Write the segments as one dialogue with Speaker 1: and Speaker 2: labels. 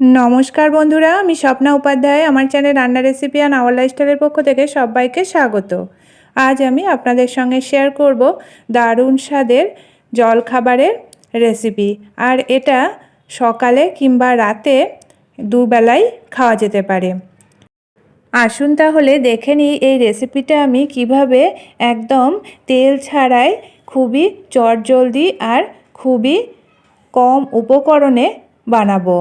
Speaker 1: নমস্কার বন্ধুরা, আমি স্বপ্না উপাধ্যায়। আমার চ্যানেল রান্না রেসিপি অ্যান্ড আওয়ার লাইফস্টাইলের পক্ষ থেকে সবাইকে স্বাগত। আজ আমি আপনাদের সঙ্গে শেয়ার করব দারুণ স্বাদের জলখাবারের রেসিপি আর এটা সকালে কিংবা রাতে দুবেলাই খাওয়া যেতে পারে। আসুন তাহলে দেখে নিই এই রেসিপিটা আমি কীভাবে একদম তেল ছাড়াই খুবই চটজলদি আর খুবই কম উপকরণে বানাবো।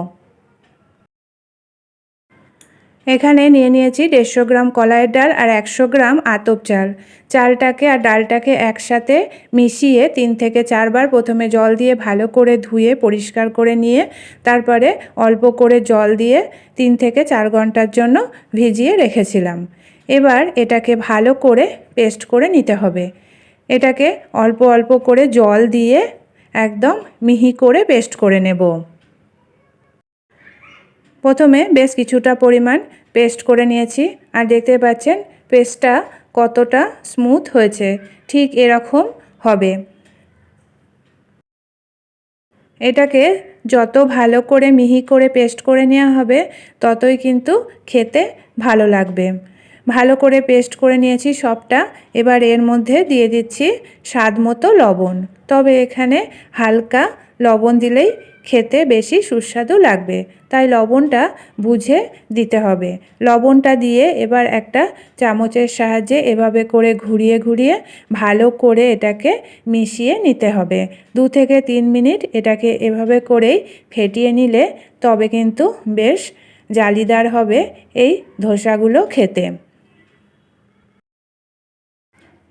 Speaker 1: এখানে নিয়ে নিয়েছি দেড়শো গ্রাম কলাইয়ের ডাল আর একশো গ্রাম আতপ চাল। চালটাকে আর ডালটাকে একসাথে মিশিয়ে তিন থেকে চারবার প্রথমে জল দিয়ে ভালো করে ধুয়ে, পরিষ্কার করে নিয়ে, তারপরে অল্প করে জল দিয়ে তিন থেকে চার ঘণ্টার জন্য ভিজিয়ে রেখেছিলাম। এবার এটাকে ভালো করে পেস্ট করে নিতে হবে। এটাকে অল্প অল্প করে জল দিয়ে একদম মিহি করে পেস্ট করে নেব। প্রথমে বেশ কিছুটা পরিমাণ পেস্ট করে নিয়েছি আর দেখতে পাচ্ছেন পেস্টটা কতটা স্মুথ হয়েছে, ঠিক এরকম হবে। এটাকে যত ভালো করে মিহি করে পেস্ট করে নেওয়া হবে, ততই কিন্তু খেতে ভালো লাগবে। ভালো করে পেস্ট করে নিয়েছি সবটা, এবার এর মধ্যে দিয়ে দিচ্ছি স্বাদ মতো লবণ। তবে এখানে হালকা লবণ দিলেই খেতে বেশি সুস্বাদু লাগবে, তাই লবণটা বুঝে দিতে হবে। লবণটা দিয়ে এবার একটা চামচের সাহায্যে এভাবে করে ঘুরিয়ে ঘুরিয়ে ভালো করে এটাকে মিশিয়ে নিতে হবে। দু থেকে তিন মিনিট এটাকে এভাবে করেই ফেটিয়ে নিলে তবে কিন্তু বেশ জালিদার হবে এই ধোসাগুলো খেতে।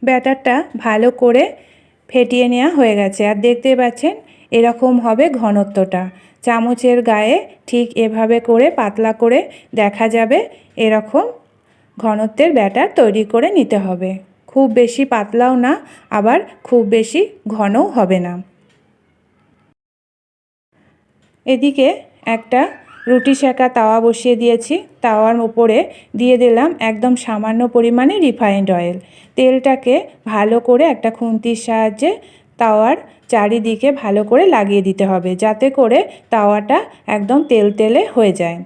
Speaker 1: ব্যাটারটা ভালো করে ফেটিয়ে নেওয়া হয়ে গেছে। আর দেখতে পাচ্ছেন এরকম হবে ঘনত্বটা। চামচের গায়ে ঠিক এভাবে করে পাতলা করে দেখা যাবে এরকম ঘনত্বের ব্যাটার তৈরি করে নিতে হবে। খুব বেশি পাতলাও না, আবার খুব বেশি ঘনও হবে না। এদিকে একটা রুটি শেখা তাওয়া বসিয়ে দিয়েছি। তাওয়ার উপরে দিয়ে দিলাম একদম সামান্য পরিমাণে রিফাইন্ড অয়েল। তেলটাকে ভালো করে একটা খুন্তির সাহায্যে তাওয়ার চারিদিকে ভালো করে লাগিয়ে দিতে হবে যাতে করে তাওয়াটা একদম তেল তেলে হয়ে যায়।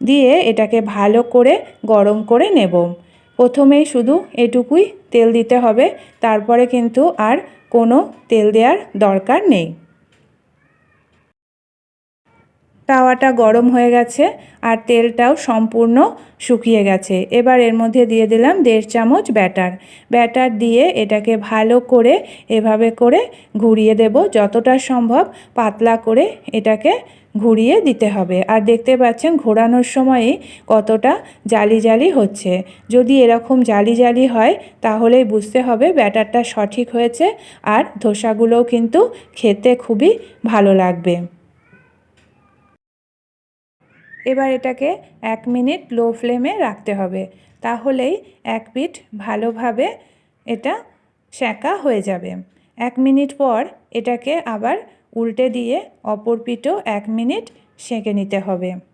Speaker 1: দিয়ে এটাকে ভালো করে গরম করে নেব। প্রথমেই শুধু এটুকুই তেল দিতে হবে, তারপরে কিন্তু আর কোনো তেল দেওয়ার দরকার নেই। তাওয়াটা গরম হয়ে গেছে আর তেলটাও সম্পূর্ণ শুকিয়ে গেছে। এবার এর মধ্যে দিয়ে দিলাম দেড় চামচ ব্যাটার। ব্যাটার দিয়ে এটাকে ভালো করে এভাবে করে ঘুরিয়ে দেব। যতটা সম্ভব পাতলা করে এটাকে ঘুরিয়ে দিতে হবে। আর দেখতে পাচ্ছেন ঘোরানোর সময়ই কতটা জালি জালি হচ্ছে। যদি এরকম জালি জালি হয়, তাহলেই বুঝতে হবে ব্যাটারটা সঠিক হয়েছে আর ধোসাগুলোও কিন্তু খেতে খুবই ভালো লাগবে। এবার এটাকে এক মিনিট লো ফ্লেমে রাখতে হবে। তাহলেই এক পিঠ ভালোভাবে এটা সেঁকা হয়ে যাবে। এক মিনিট পর এটাকে আবার উল্টে দিয়ে অপর পিঠও এক মিনিট সেঁকে নিতে হবে।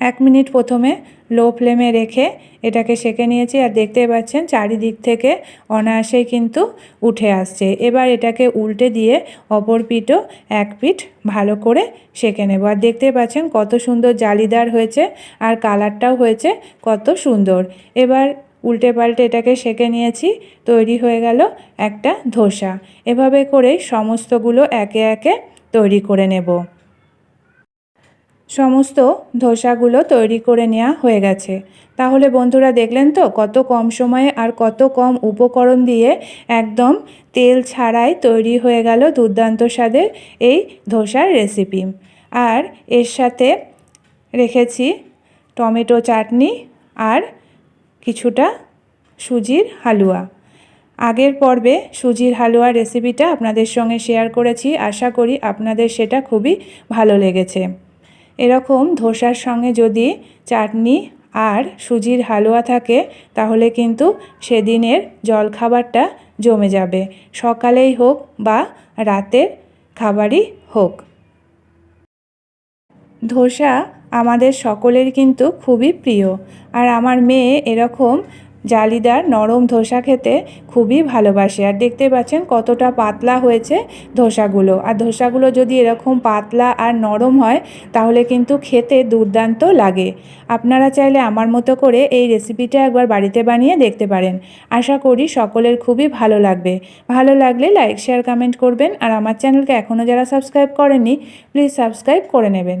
Speaker 1: এক মিনিট প্রথমে লো ফ্লেমে রেখে এটাকে সেঁকে নিয়েছি আর দেখতে পাচ্ছেন চারিদিক থেকে অনায়াসেই কিন্তু উঠে আসছে। এবার এটাকে উল্টে দিয়ে অপর পিঠও এক পিঠ ভালো করে সেঁকে নেব। আর দেখতে পাচ্ছেন কত সুন্দর জালিদার হয়েছে আর কালারটাও হয়েছে কত সুন্দর। এবার উল্টে পাল্টে এটাকে সেঁকে নিয়েছি, তৈরি হয়ে গেল একটা ধোসা। এভাবে করেই সমস্তগুলো একে একে তৈরি করে নেব। সমস্ত ধোসাগুলো তৈরি করে নেওয়া হয়ে গেছে। তাহলে বন্ধুরা দেখলেন তো, কত কম সময়ে আর কত কম উপকরণ দিয়ে একদম তেল ছাড়াই তৈরি হয়ে গেল দুর্দান্ত স্বাদের এই ধোসার রেসিপি। আর এর সাথে রেখেছি টমেটো চাটনি আর কিছুটা সুজির হালুয়া। আগের পর্বে সুজির হালুয়া রেসিপিটা আপনাদের সঙ্গে শেয়ার করেছি, আশা করি আপনাদের সেটা খুবই ভালো লেগেছে। এরকম ধোসার সঙ্গে যদি চাটনি আর সুজির হালুয়া থাকে, তাহলে কিন্তু সেদিনের জলখাবারটা জমে যাবে। সকালেই হোক বা রাতের খাবারই হোক। ধোসা আমাদের সকলের কিন্তু খুবই প্রিয়। আর আমার মেয়ে এরকম জালিদার নরম ধোসা খেতে খুবই ভালোবাসে। আর দেখতে পাচ্ছেন কতটা পাতলা হয়েছে ধোসাগুলো। আর ধোসাগুলো যদি এরকম পাতলা আর নরম হয়, তাহলে কিন্তু খেতে দুর্দান্ত লাগে। আপনারা চাইলে আমার মতো করে এই রেসিপিটা একবার বাড়িতে বানিয়ে দেখতে পারেন। আশা করি সকলের খুবই ভালো লাগবে। ভালো লাগলে লাইক শেয়ার কমেন্ট করবেন। আর আমার চ্যানেলকে এখনও যারা সাবস্ক্রাইব করেননি প্লিজ সাবস্ক্রাইব করে নেবেন।